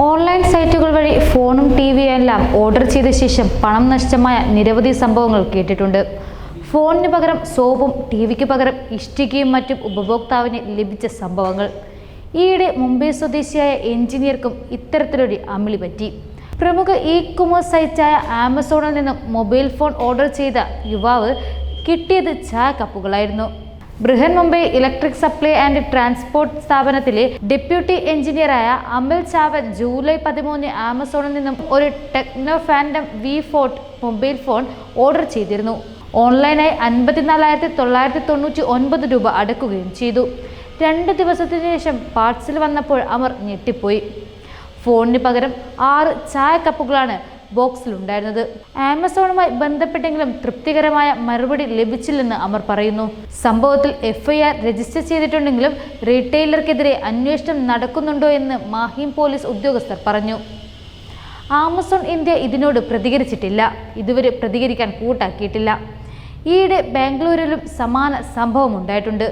Online സൈറ്റുകൾ വഴി ഫോണും ടി വിയും എല്ലാം ഓർഡർ ചെയ്ത ശേഷം പണം നഷ്ടമായ നിരവധി സംഭവങ്ങൾ കേട്ടിട്ടുണ്ട്. ഫോണിന് പകരം സോപ്പും ടി വിക്ക് പകരം ഇഷ്ടികയും മറ്റും ഉപഭോക്താവിന് ലഭിച്ച സംഭവങ്ങൾ. ഈയിടെ മുംബൈ സ്വദേശിയായ എഞ്ചിനീയർക്കും ഇത്തരത്തിലൊരു അമിളി പറ്റി. പ്രമുഖ ഇ കൊമേഴ്സ് സൈറ്റായ ആമസോണിൽ നിന്നും മൊബൈൽ ഫോൺ ഓർഡർ ചെയ്ത യുവാവ് കിട്ടിയത് ചായ കപ്പുകളായിരുന്നു. Brihan Mumbai electric supply and transport സ്ഥാപനത്തിലെ ഡെപ്യൂട്ടി എഞ്ചിനീയറായ അമിൽ ചാവൻ ജൂലൈ പതിമൂന്ന് ആമസോണിൽ നിന്നും ഒരു Tecno Phantom V Fold mobile phone order ചെയ്തിരുന്നു. ഓൺലൈനായി അൻപത്തിനാലായിരത്തി തൊള്ളായിരത്തി തൊണ്ണൂറ്റി ഒൻപത് രൂപ അടക്കുകയും ചെയ്തു. രണ്ട് ദിവസത്തിന് ശേഷം പാർസൽ വന്നപ്പോൾ അമർ ഞെട്ടിപ്പോയി. ഫോണിന് പകരം ആറ് ചായ കപ്പുകളാണ് ബോക്സിലുണ്ടായിരുന്നത്. ആമസോണുമായി ബന്ധപ്പെട്ടെങ്കിലും തൃപ്തികരമായ മറുപടി ലഭിച്ചില്ലെന്ന് അമർ പറയുന്നു. സംഭവത്തിൽ എഫ്ഐആർ രജിസ്റ്റർ ചെയ്തിട്ടുണ്ടെങ്കിലും റീറ്റെയിലർക്കെതിരെ അന്വേഷണം നടക്കുന്നുണ്ടോ എന്ന് മാഹിം പോലീസ് ഉദ്യോഗസ്ഥർ പറഞ്ഞു. ആമസോൺ ഇന്ത്യ ഇതിനോട് പ്രതികരിച്ചിട്ടില്ല. ഇതുവരെ പ്രതികരിക്കാൻ കൂട്ടാക്കിയിട്ടില്ല. ഈയിടെ ബാംഗ്ലൂരിലും സമാന സംഭവം ഉണ്ടായിട്ടുണ്ട്.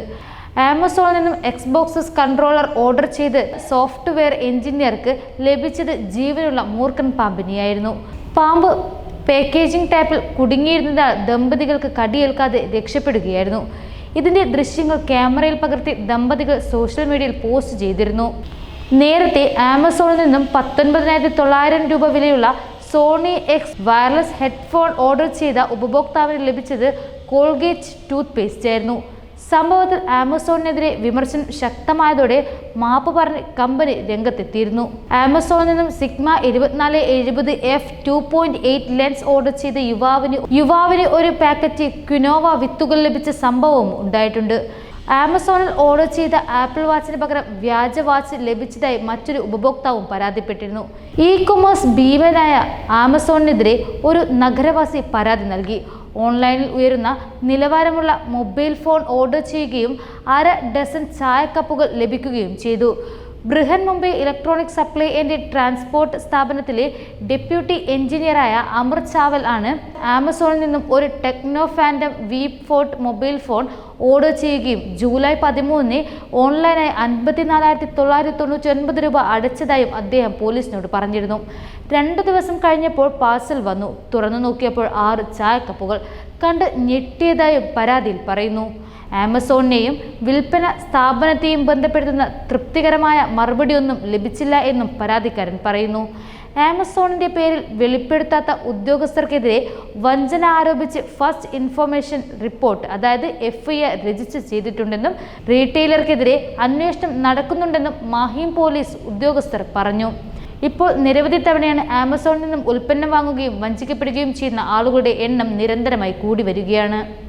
ആമസോണിൽ നിന്നും എക്സ്ബോക്സസ് കൺട്രോളർ ഓർഡർ ചെയ്ത് സോഫ്റ്റ്വെയർ എഞ്ചിനീയർക്ക് ലഭിച്ചത് ജീവനുള്ള മൂർഖൻ പാമ്പിനെയായിരുന്നു. പാമ്പ് പാക്കേജിംഗ് ടാപ്പിൽ കുടുങ്ങിയിരുന്നതാൽ ദമ്പതികൾക്ക് കടിയേൽക്കാതെ രക്ഷപ്പെടുകയായിരുന്നു. ഇതിന്റെ ദൃശ്യങ്ങൾ ക്യാമറയിൽ പകർത്തി ദമ്പതികൾ സോഷ്യൽ മീഡിയയിൽ പോസ്റ്റ് ചെയ്തിരുന്നു. നേരത്തെ ആമസോണിൽ നിന്നും പത്തൊൻപതിനായിരത്തി തൊള്ളായിരം രൂപ വിലയുള്ള Sony X wireless headphone order ചെയ്ത ഉപഭോക്താവിന് ലഭിച്ചത് കോൾഗേറ്റ് ടൂത്ത് പേസ്റ്റ് ആയിരുന്നു. സംഭവത്തിൽ ആമസോണിനെതിരെ വിമർശനം ശക്തമായതോടെ മാപ്പ് പറഞ്ഞ് കമ്പനി രംഗത്തെത്തിയിരുന്നു. ആമസോണിൽ നിന്നും സിഗ്മ ഇരുപത്തിനാല് എഴുപത് F two point eight lens order ചെയ്ത യുവാവിന് യുവാവിന് ഒരു പാക്കറ്റ് ക്വിനോവ വിത്തുകൾ ലഭിച്ച സംഭവവും ഉണ്ടായിട്ടുണ്ട്. ആമസോണിൽ ഓർഡർ ചെയ്ത ആപ്പിൾ വാച്ചിന് പകരം വ്യാജ വാച്ച് ലഭിച്ചതായി മറ്റൊരു ഉപഭോക്താവും പരാതിപ്പെട്ടിരുന്നു. ഇ കൊമേഴ്സ് ഭീമനായ ആമസോണിനെതിരെ ഒരു നഗരവാസി പരാതി നൽകി. ഓൺലൈനിൽ ഉയരുന്ന നിലവാരമുള്ള മൊബൈൽ ഫോൺ ഓർഡർ ചെയ്യുകയും അര ഡസൻ ചായക്കപ്പുകൾ ലഭിക്കുകയും ചെയ്തു. Brihan Mumbai electronic supply and transport സ്ഥാപനത്തിലെ ഡെപ്യൂട്ടി എഞ്ചിനീയറായ അമർ ചാവൽ ആണ് ആമസോണിൽ നിന്നും ഒരു Tecno Phantom V Fold mobile phone order ചെയ്യുകയും ജൂലൈ പതിമൂന്നിന് ഓൺലൈനായി അൻപത്തിനാലായിരത്തി തൊള്ളായിരത്തി തൊണ്ണൂറ്റി ഒൻപത് രൂപ അടച്ചതായും അദ്ദേഹം പോലീസിനോട് പറഞ്ഞിരുന്നു. രണ്ടു ദിവസം കഴിഞ്ഞപ്പോൾ പാർസൽ വന്നു. തുറന്നു നോക്കിയപ്പോൾ ആറ് ചായക്കപ്പുകൾ കണ്ട് ഞെട്ടിയതായും പരാതിയിൽ പറയുന്നു. ആമസോണിനെയും വിൽപ്പന സ്ഥാപനത്തെയും ബന്ധപ്പെടുത്തുന്ന തൃപ്തികരമായ മറുപടിയൊന്നും ലഭിച്ചില്ല എന്നും പരാതിക്കാരൻ പറയുന്നു. ആമസോണിന്റെ പേരിൽ വെളിപ്പെടുത്താത്ത ഉദ്യോഗസ്ഥർക്കെതിരെ വഞ്ചന ആരോപിച്ച് ഫസ്റ്റ് ഇൻഫർമേഷൻ റിപ്പോർട്ട് അതായത് എഫ് ഐ രജിസ്റ്റർ ചെയ്തിട്ടുണ്ടെന്നും റീറ്റെയിലർക്കെതിരെ അന്വേഷണം നടക്കുന്നുണ്ടെന്നും മാഹിം പോലീസ് ഉദ്യോഗസ്ഥർ പറഞ്ഞു. ഇപ്പോൾ നിരവധി തവണയാണ് ആമസോണിൽ നിന്നും ഉൽപ്പന്നം വാങ്ങുകയും വഞ്ചിക്കപ്പെടുകയും ചെയ്യുന്ന ആളുകളുടെ എണ്ണം നിരന്തരമായി കൂടി വരികയാണ്.